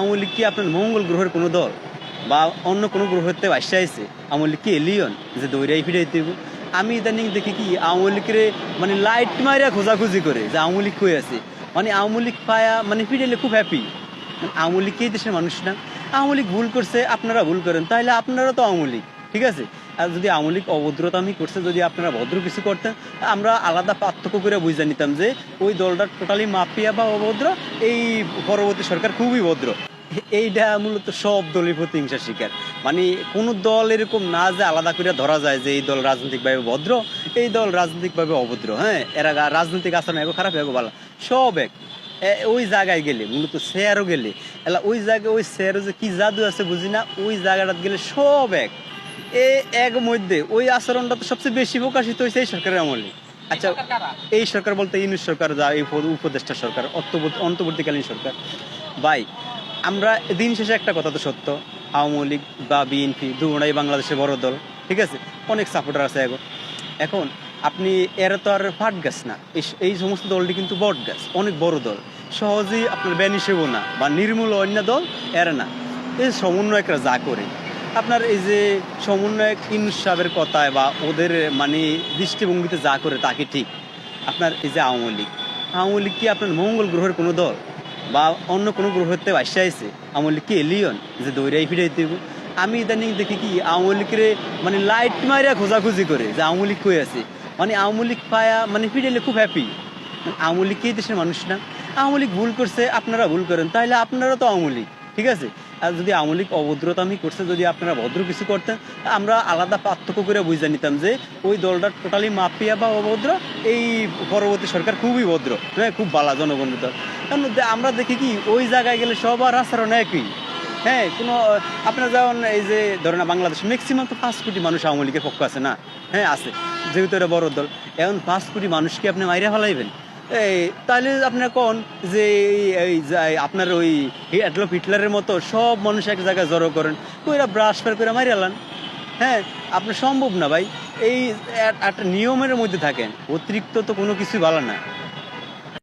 আওয়ামী লীগ কি আপনার মঙ্গল গ্রহের কোনো দল? বা অন্য কোনো গ্রহেতে বাসা আছে আওয়ামী লীগ কি এলিয়ন? যে দৌড়াই ফিরাই দিব। আমি ইদানিং দেখি কি আওয়ামী লীগের মানে লাইট মারিয়া খোঁজাখুঁজি করে যে আওয়ামী লীগ কই আছে। মানে আওয়ামী লীগ পায়া মানে ফিরাইলে খুব হ্যাপি আওয়ামী লীগ কি দেশের মানুষ না? আওয়ামী লীগ ভুল করছে, আপনারা ভুল করেন। তাহলে আপনারা তো আওয়ামী লীগ, ঠিক আছে? যদি আওয়ামী লীগ অভদ্রতামি করছে, যদি আপনারা ভদ্র কিছু করতেন, আমরা আলাদা পার্থক্য করে বুঝে নিতাম যে ওই দলটা টোটালি মাফিয়া বা অভদ্র, এই পরবর্তী সরকার খুবই ভদ্র। এইটা মূলত সব দলের প্রতিহিংসার শিকার। মানে কোনো দল এরকম না যে আলাদা করে ধরা যায় যে এই দল রাজনৈতিকভাবে ভদ্র, এই দল রাজনৈতিকভাবে অভদ্র হ্যাঁ? এরা রাজনৈতিক আচরণ এগো খারাপ, এগো ভালো। সব এক। ওই জায়গায় গেলে, মূলত শেয়ারও গেলে। এলা, ওই জায়গায়, ওই শেয়ারও যে কি জাদু আছে বুঝি না ওই জায়গাটা গেলে সব এক। এ এক মধ্যে। ওই আচরণটা তো সবচেয়ে বেশি প্রকাশিত হয়েছে এই সরকারের আমলে। আচ্ছা এই সরকার বলতে ইউনিট সরকার যা এই উপদেষ্টা সরকার অন্তর্বর্তী- অন্তর্বর্তীকালীন সরকার। ভাই আমরা দিন শেষে একটা কথা তো সত্য। আওয়ামী লীগ বা বিএনপি দুটাই বাংলাদেশের বড় দল ঠিক আছে? অনেক সাপোর্টার আছে এখন। এখন আপনি এরা তো আর ফাট গাছ না। এই- এই সমস্ত দলটি কিন্তু বট গাছ অনেক বড় দল। সহজেই আপনার ব্যান না বা নির্মূল অন্য দল এরা না। এই সমন্বয়করা যা করে আপনার এই যে সমন্বয়ক ইনুস সাহেবের কথায় বা ওদের মানে দৃষ্টিভঙ্গিতে যা করে তাকে ঠিক, আপনার এই যে আওয়ামী লীগ আওয়ামী লীগ কি আপনার মঙ্গল গ্রহের কোনো দল? বা অন্য কোনো গ্রহতে বাসা আইছে? আওয়ামী লীগ কি এলিয়ন? যে দৌড়াই ফিরাই দিব? আমি ইদানিং দেখি কি, আওয়ামী লীগের মানে লাইট মারিয়া খোঁজাখুঁজি করে যে আওয়ামী লীগ কই আছে। মানে আওয়ামী লীগ পায়া মানে ফিরাইলে খুব হ্যাপি আওয়ামী লীগ কি দেশের মানুষ না? আওয়ামী লীগ ভুল করছে, আপনারা ভুল করেন তাহলে আপনারা তো আওয়ামী লীগ। ঠিক আছে? আর যদি আওয়ামী লীগ অভদ্রতামি করছে, যদি আপনারা ভদ্র কিছু করতেন, আমরা আলাদা পার্থক্য করে বুঝে নিতাম যে ওই দলটা টোটালি মাফিয়া বা অভদ্র, এই পরবর্তী সরকার খুবই ভদ্র। হ্যাঁ খুব ভালো জনগণের দল কারণ আমরা দেখি কি, ওই জায়গায় গেলে সবার আচরণ একই। হ্যাঁ কোনো, আপনার যেমন এই যে, ধরেন বাংলাদেশ ম্যাক্সিমাম তো পাঁচ কোটি মানুষ আওয়ামী লীগের পক্ষ আছে না? হ্যাঁ আছে। যেহেতু এটা বড় দল। এখন পাঁচ কোটি মানুষকে আপনি মাইরে ফেলাইবেন? এই, তাহলে আপনার কোন? যে এই- আপনার ওই অ্যাডলফ হিটলারের মতো সব মানুষ এক জায়গায় জড়ো করেন, কইরা ব্রাশ ফের করে মারি আলান হ্যাঁ আপনার সম্ভব না ভাই। এই একটা নিয়মের মধ্যে থাকেন, অতিরিক্ত তো কোনো কিছুই ভালো না।